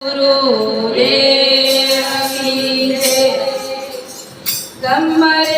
Guru Dev ગમ્મરે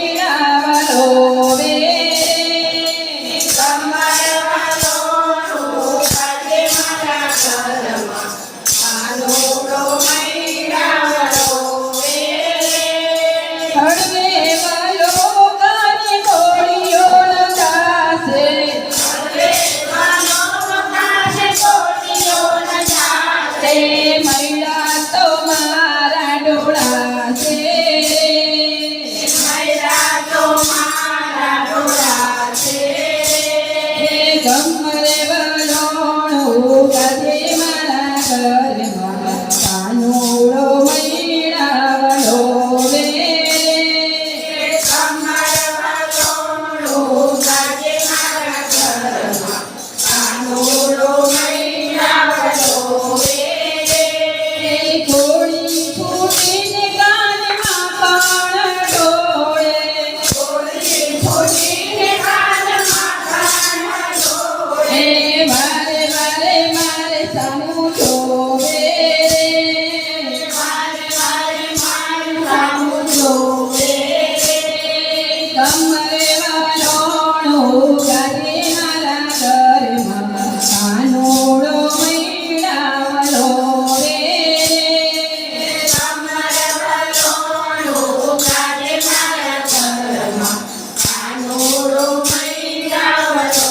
Guru Maitya Vaso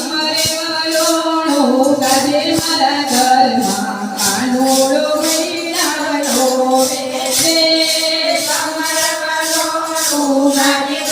chuva